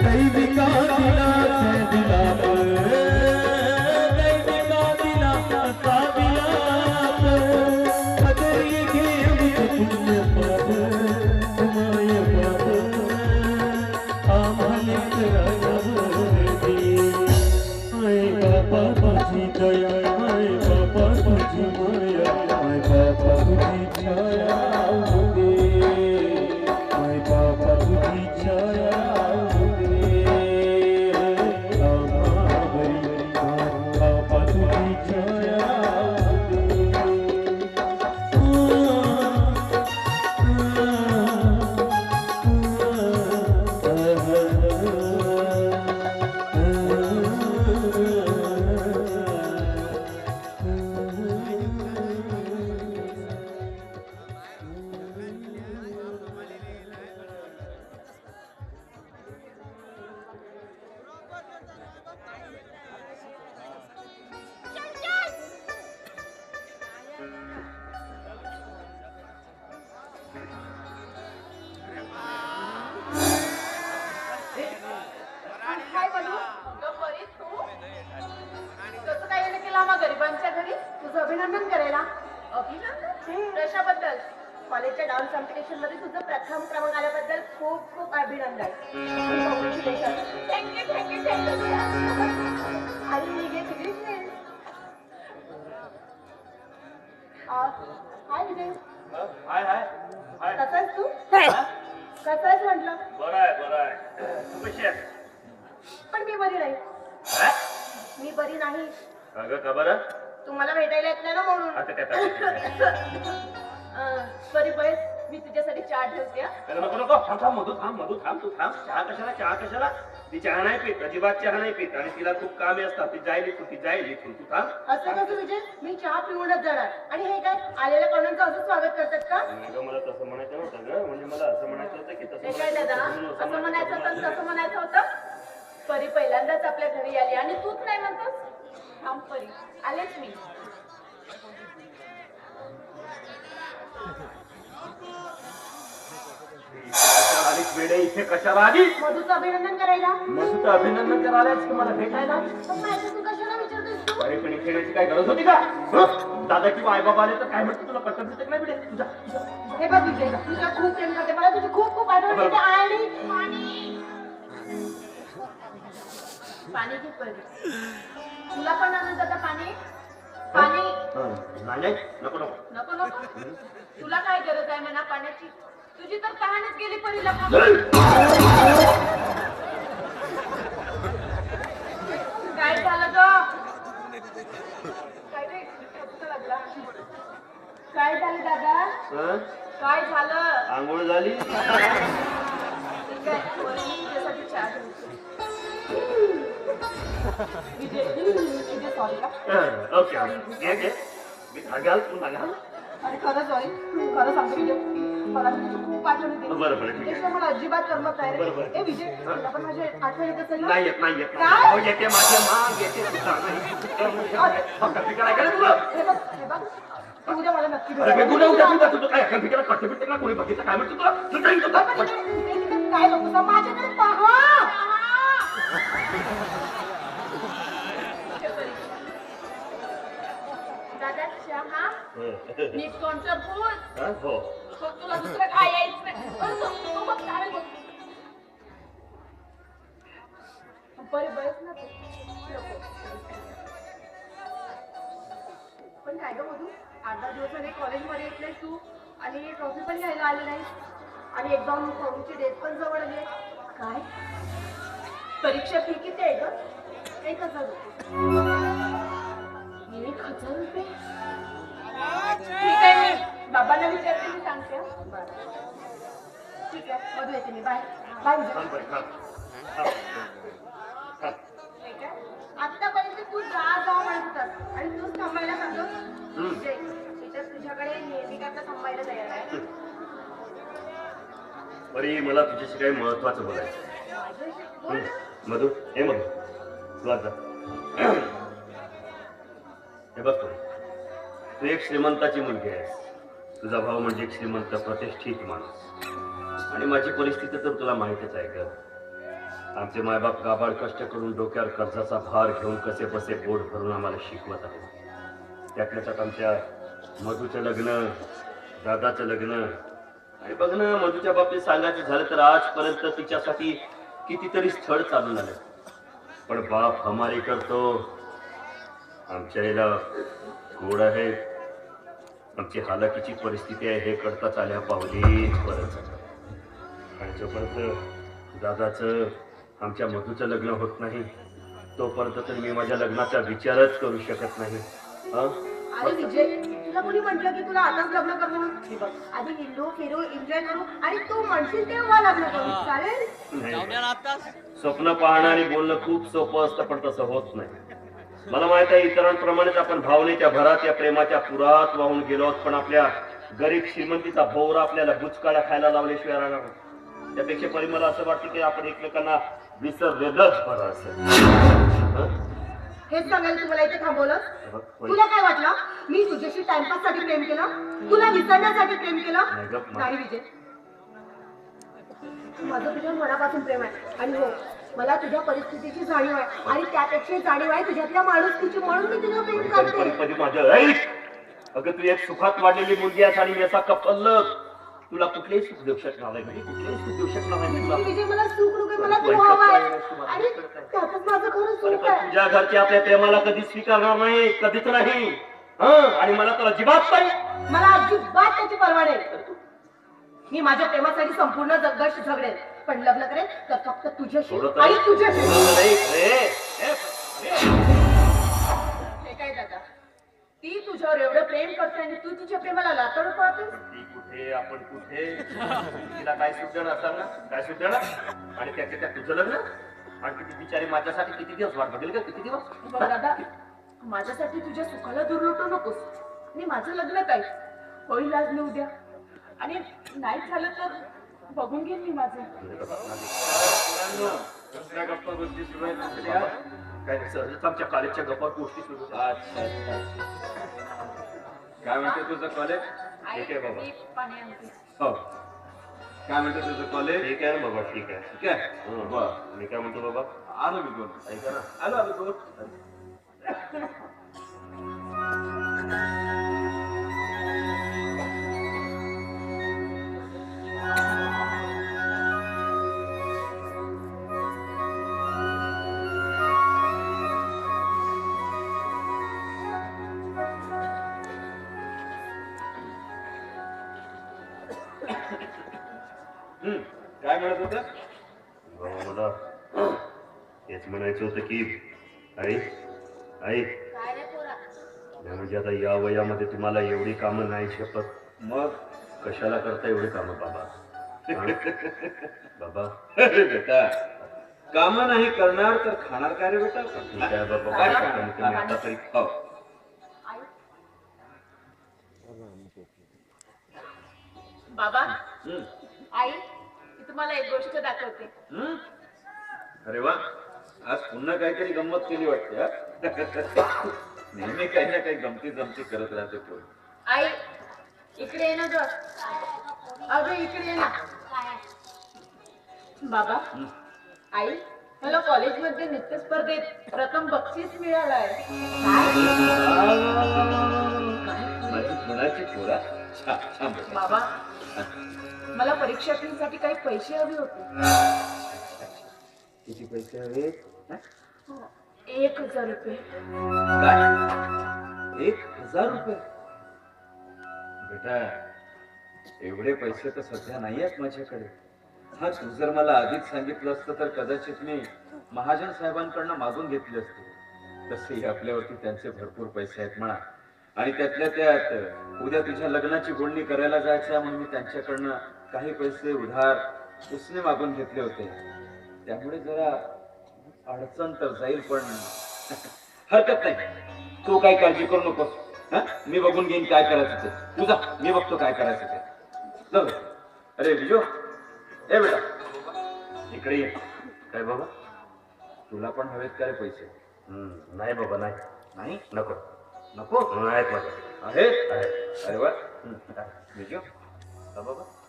ಕೈ ವಿಕಾರಿನ प्रथम क्रमांक आल्याबद्दल खूप खूप अभिनंदन. थँक्यू थँक्यू थँक्यू आणि मी घे तुझी friend. आ, हाय विजय. हाय हाय. हाय. कसा आहेस तू? हा? कसा आहेस म्हटलं? बरं आहे बरं आहे. तू कशी आहे पण मी बरी नाही. हा? मी बरी नाही. अगं का बरं? तुम्हाला भेटायला येत नाही ना म्हणून. आता काय चाललंय? अं, बरी बस मी तुझ्यासाठी चहा ठेवते हा. नको नको. थांब थांब मधू थांब मधू थांब तू थांब. चहा कशाला चहा कशाला? ती चहा नाही पित अजिबात चहा नाही पित. आणि तिला खूप कामे असतात. ती जाईल इथून ती जाईल इथून. तू थांब. असं कसं विजय? मी चहा पिऊनच जाणार. आणि हे काय आलेल्या पाहुण्यांचं असं स्वागत करतात का? अगं मला तसं म्हणायचं नव्हतं ग. म्हणजे मला असं म्हणायचं होतं की तसं हे काय दादा? म्हणायचं असं म्हणायचं होतं आणि तसं म्हणायचं होतं? परी पहिल्यांदाच आपल्या घरी आली. आणि तूच नाही म्हणतोस? थांब परी. आलेच मी. वेडे इथे कशाला आलीस मधूचं अभिनंदन करायला? मग तुझं अभिनंदन करायला आलीस की मला भेटायला? पण माझं तू कशाला विचारतोस तू? अरे पण खेळायची काय गरज होती का? हं? दादा किंवा आई बाबा आले तर काय म्हणतो तुला? कटक बिटक नाही भेटेल तुझा हे बघ विजय तुझ्या खूप प्रेम करते. मला तुझी खूप खूप आठवण येते. आणि पाणी. पाणी घे तुला पण आणून आता पाणी? पाणी? हं, नाही नाही. नको नको. नको नको. तुला काय गरज आहे म्हणा? पाण्याची तुझी तर तहानच गेली परीला काय झालं ग? काय रे? ठसका लागला. काय झालं दादा? काय झालं? आंघोळ झाली? ठीक आहे परी, तुझ्यासाठी चहा ठेवते. विजय विजय सॉरी का? हं, ओके ओके. घे घे. मी घाल तू घाल आणि खरं सॉरी खरं सांगतो विजय मला तुझी आठवण येते बरं बरं ठीक आहे. त्याशिवाय मला अजिबात करमत नाही बरं, बरं. रे ए विजय तुला पण माझी आठवण येत असेल ना नाही येत नाही येत. काय? नाही. हो, येते माझ्या माग येते नाही. काय रे तुला हे बघ हे बघ. तू उद्या मला नक्की अरे भेट. मी कुठे उद्या तुझा तुझं काय अकल फिकायला कट्टे फिरते का कोणी बघितलं? काय म्हणतो तुला? तू जाईल तुझा. आपण इकडे- इकडे- इकडे काय माझ्याकडे पहा. दादा चहा मी कोणतं भूत हं? मग तुला दुसरं काय यायचं नाही पण तू- तू बघ काय बघ. बरं बरंच ना तू. नको. पण काय ग मधू आठ दहा दिवस झाले कॉलेजमध्ये येत नाही तू आणि ट्रॉफी पण घ्यायला आली नाही आणि फॉर्मची डेट पण जवळ आली आहे. काय परीक्षा फी किती आहे ग एक हजार ठीक आहे मधू येते मी बाय बाय आतापर्यंत तू? जा जा म्हणत आणि तूच थांबायला सांगतो विजय इथं तुझ्याकडे नेहमी करता थांबायला तयार आहे बरी मला तुझ्याशी काही महत्वाचं बोलायचं आहे. मधू हे मधू. तू आता हे बघ तू. तू एक श्रीमंताची मुलगी आहेस. तुझा भाऊ म्हणजे एक श्रीमंत प्रतिष्ठित माणूस. आणि माझी परिस्थिती तर तुला माहितीच आहे ग. आमचे मायबाप गाबाळ कष्ट करून डोक्यावर कर्जाचा भार घेऊन कसे बसे बोट भरून आम्हाला शिकवत आहेत. त्यातल्या आमच्या मधूचं लग्न दादाचं लग्न आणि बघ ना मधूच्या बाबतीत सांगायचं झालं तर आजपर्यंत तिच्यासाठी कितीतरी स्थळ चालून आलं. पण बाप हमारी करतो आमच्या याला गोड आहे. आमची हालाकीची परिस्थिती आहे हे कळताच आल्या पावलीच परत. आणि जोपर्यंत दादाचं आमच्या मधूचं लग्न होत नाही तोपर्यंत तर मी माझ्या लग्नाचा विचारच करू शकत नाही? अरे विजय तुला कोणी म्हटलं की तुला आताच लग्न कर म्हणून बघ, आधी हिंडू फिरू एन्जॉय करू आणि तू म्हणशील तेव्हा लग्न करू. चालेल? नाही. स्वप्न पाहणं आणि बोलणं खूप सोपं असतं पण तसं होत नाही. मला माहीत आहे इतरांप्रमाणेच आपण भावनेच्या भरात या प्रेमाच्या पुरात वाहून गेलो आहोत. पण आपल्या गरीब श्रीमंतीचा भोवरा आपल्याला बुचकाळ्या खायला लावल्याशिवाय राहणार. त्यापेक्षा परी मला असं वाटतं की आपण एकमेकांना विसरलेलंच बरं असेल. हं? हेच सांगायला तुम्हाला इथे थांबवलं. तुला काय वाटलं? मी तुझ्याशी टाइमपाससाठी प्रेम केलं? तुला विसरण्यासाठी प्रेम केलं? नाही विजय. माझं तुझ्या मनापासून प्रेम आहे. आणि हो मला तुझ्या परिस्थितीची जाणीव आहे. आणि त्यापेक्षा जाणीव आहे तुझ्यातल्या माणुसकीची म्हणून मी तुझं प्रेम करते. कधी माझं ऐक अगं तू एक सुखात वाढलेली मुलगी आहेस आणि असा कपल्लक तुला कुठलेही सुख देऊ शकणार नाही म्हणजे कुठलेही सुख देऊ शकणार नाही तुला विजय मला सुख नको मला तू तू ऐकत हवा नाही, आहे. तू मला आणि ऐकत नाही. त्यातच माझं खरं पण सुख पण आहे. तुझ्या घरचे आपल्या प्रेमाला कधी स्वीकारणार नाही कधीच नाही. हं? आणि मला तर अजिबात नाही. मला अजिबात त्याची पर्वा नाही. मी माझ्या प्रेमासाठी संपूर्ण जगभर झगडेन. पण लग्न करेन तर फक्त तुझ्याशी थोडं आणि तुझ्याशी. हे काय दादा? ती तुझ्यावर एवढं प्रेम करते आणि तू तिच्या प्रेमाला लातड पाहते ती कुठे? आपण कुठे? तिला काय सुख देणार सांग ना. काय देणार? आणि त्याच्या त्यात तुझं लग्न? आणि ती बिचारी माझ्यासाठी किती दिवस वाट बघेल का किती दिवस? बघ दादा माझ्यासाठी तुझ्या सुखाला दूर लोटू नकोस. आणि माझं लग्न काय? होईल आज उद्या. आणि नाही झालं तर? बघून घेईन मी माझं. दुसऱ्या गप्पा गोष्टी सुरू आहेत. दुसऱ्या. काय सहजच आमच्या कॉलेजच्या गप्पा गोष्टी सुरू आहेत. अच्छा काय म्हणते तुझं कॉलेज ठीक आहे बाबा. हो. काय म्हणते तुझं कॉलेज ठीक आहे ना बाबा ठीक आहे. ठीक आहे? हं. बर. मी काय म्हणतो बाबा? आलो मी दोन ऐका ना. आलो आलो दोन म्हणत होतं? बाबा मला हेच म्हणायचं होतं की आई आई काय रे पोरा? नाही म्हणजे आता या वयामध्ये तुम्हाला एवढी कामं नाही शपथ मग? कशाला करता एवढी कामं बाबा? बाबा? बेटा काम नाही करणार तर खाणार काय रे बेटा? बाबा काय आता तरी बाबा. हं. आई तुम्हाला एक गोष्ट दाखवते. हं? अरे वा. आज पुन्हा काहीतरी गंमत केली वाटते हा? नेहमी काही ना काही गमती जमती करत राहते पोर आई इकडे ये ना ग. अगं इकडे ये ना. बाबा हं. आई मला कॉलेजमध्ये नृत्य स्पर्धेत प्रथम बक्षीस मिळालंय. माझी गुणाची पोरा? छान छान बेटा. बाबा. मला परीक्षा फीसाठी काही पैसे हवे होते. किती पैसे हवे? एक हजार रुपये. काय? एक हजार रुपये? बेटा एवढे पैसे तर सध्या नाही आहेत माझ्याकडे. हा तू जर मला आधीच सांगितलं असतं तर कदाचित मी महाजन साहेबांकडनं मागून घेतले असते. तसेही आपल्यावरती त्यांचे भरपूर पैसे आहेत म्हणा. आणि त्यातल्या त्यात उद्या तुझ्या लग्नाची बोलणी करायला जायचं आहे म्हणून मी त्यांच्याकडनं काही पैसे उधार उसने मागून घेतले होते. त्यामुळे जरा अडचण तर जाईल पण हरकत नाही. तू काय काळजी करू नकोस. हा? मी बघून घेईन काय करायचं ते. तुझा मी बघतो काय करायचं ते. दे. अरे विजो. ए बेटा. इकडे ये. काय बाबा? तुला पण हवेत का रे पैसे नाही बाबा नाही. नाही? नको. नको? आहेत आहेत? अरे वा. विजो. बाबा. काय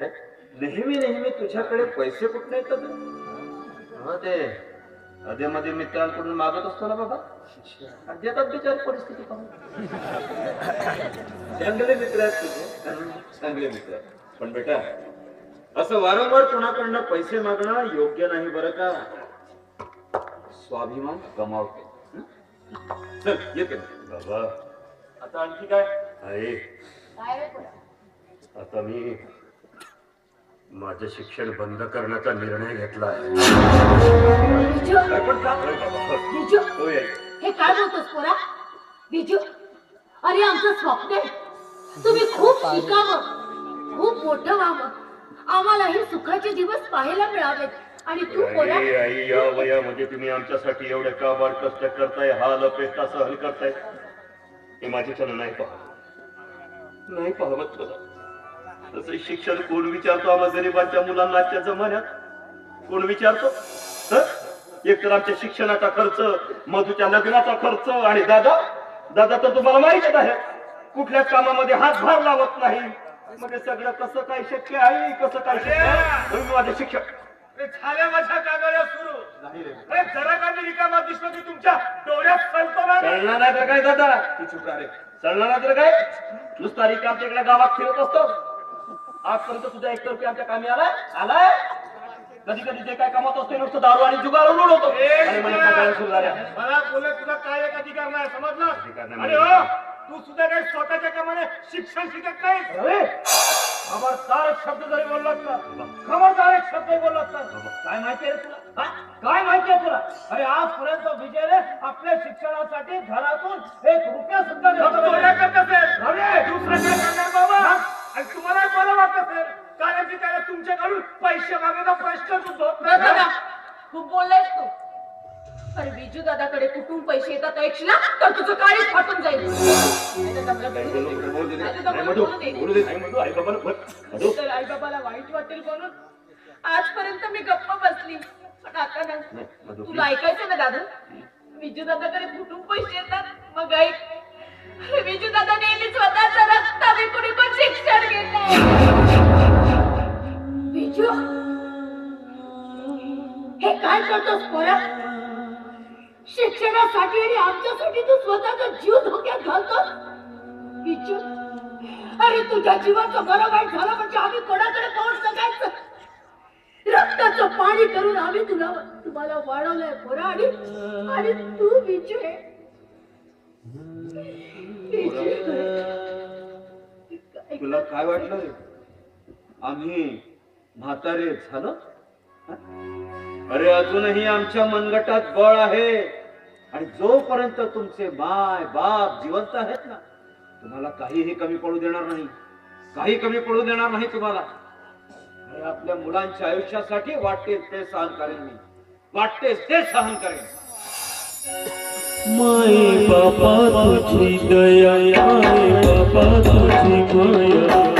नेहमी नेहमी तुझ्याकडे पैसे कुठले येतात? हा ते अधे मध्ये मित्रांकडून मागत असतो ना बाबा. देतात बिचारी परिस्थिती पाहून. चांगले मित्र आहेत तुझे. चांगले मित्र. आहेत. पण बेटा असं वारंवार कोणाकडनं पैसे मागणं योग्य नाही बरं का? स्वाभिमान गमावते? चल येते बाबा. आता आणखी काय? आई काय रे पोरा आता मी माझं शिक्षण बंद करण्याचा निर्णय घेतला आई. हे काय बोलतोस पोरा? विजू! अरे आमचं स्वप्न आहे. तुम्ही खूप शिकावं. खूप मोठं व्हावं. आम्हालाही सुखाचे दिवस पाहायला मिळावेत. आणि तू पोरा आई आई या वयामध्ये तुम्ही आमच्यासाठी एवढे काबाड कष्ट करताय हाल अपेक्षा सहन करताय. हे माझ्याच्यानं नाही पाहत. नाही पाहत. मला तसं शिक्षण कोण विचारतो आम्हा गरिबांच्या मुलांना आजच्या जमान्यात? कोण विचारतो? हं? एक तर आमच्या शिक्षणाचा खर्च मधूच्या लग्नाचा खर्च आणि दादा? दादा तर तुम्हाला माहितच आहे कुठल्याच कामामध्ये हातभार लावत नाही. मग हे सगळं कसं काय शक्य आहे कसं काय शक्य माझे झाल्या माझ्या कागाड्या सुरू. नाही रे. अरे जरा का मी रिकामा दिसलो की तुमच्या डोळ्यात कल्पना चालणार नाही तर काय दादा? तू चुप रे. चालणार नाही तर काय? नुसता रिका आमच्या इकडे गावात फिरत असतो. आजपर्यंत सुद्धा एक तर्फी आमच्या कामी आलाय. आलाय? कधी कधी जे काय कामात असतो नुसतं दारू आणि जुगार म्हणजे सुरू झाल्या. मला बोलत तुझा काय एक अधिकार नाही समजलं? अरे हो तू सुद्धा काही स्वतःच्या कामाने शिक्षण शिकत नाही खबरदार एक शब्द जरी बोललास ना खबरदार एक शब्द बाबा. काय माहिती आहे तुला? काय माहिती आहे तुला? अरे आजपर्यंत विजयने आपल्या शिक्षणासाठी घरातून एक रुपया सुद्धा दुसरं काय करणार बाबा? आणि तुम्हाला बरं वाटत असेल कारण की त्याला तुमच्याकडून पैसे मागायचा प्रश्नच दादा नाही. खूप बोललायस तू अरे विजू दादाकडे कुठून पैसे येतात ऐकशील ना तर तुझं काळीच फाटून जाईल नाही तर दमला नाही बोलू बोलू, दे. बोलू दे. नाही तर नाही दमला मधू, बोलू दे. बोलू दे. नाही मधू, आई बाबाला बोल. मधू. तर आई बाबाला वाईट वाटेल म्हणून आजपर्यंत मी गप्प बसली पण आता नाही, नाही मधू, तुला ऐकायचं ना दादा विजू दादाकडे कुठून पैसे येतात मग ऐक विजू दादा नेहमी स्वतःचा रक्त विकून पण शिक्षण घेतलंय विजू हे काय करतोस पोरा? शिक्षणासाठी आणि आमच्यासाठी तू स्वतःचा जीव धोक्यात घालतोस? विजू अरे तुझ्या जीवाचं बरं वाईट झालं म्हणजे आम्ही कोणाकडे पाहू शकायचं रक्ताचं पाणी करून आम्ही तुला तुम्हाला वाढवलंय पोरा आणि आणि तू विजू आहे. तुला काय वाटलं रे? आम्ही म्हातारे झालो? अरे अजूनही आमच्या मनगटात बळ आहे. आणि जोपर्यंत तुमचे माय बाप जिवंत आहेत ना तुम्हाला काहीही कमी पडू देणार नाही. काही कमी पडू देणार नाही तुम्हाला. आपल्या मुलांच्या आयुष्यासाठी वाटते ते सहन करेन मी. वाटते ते सहन करेन. माई बापा तुझी दया माई बापा तुझी माया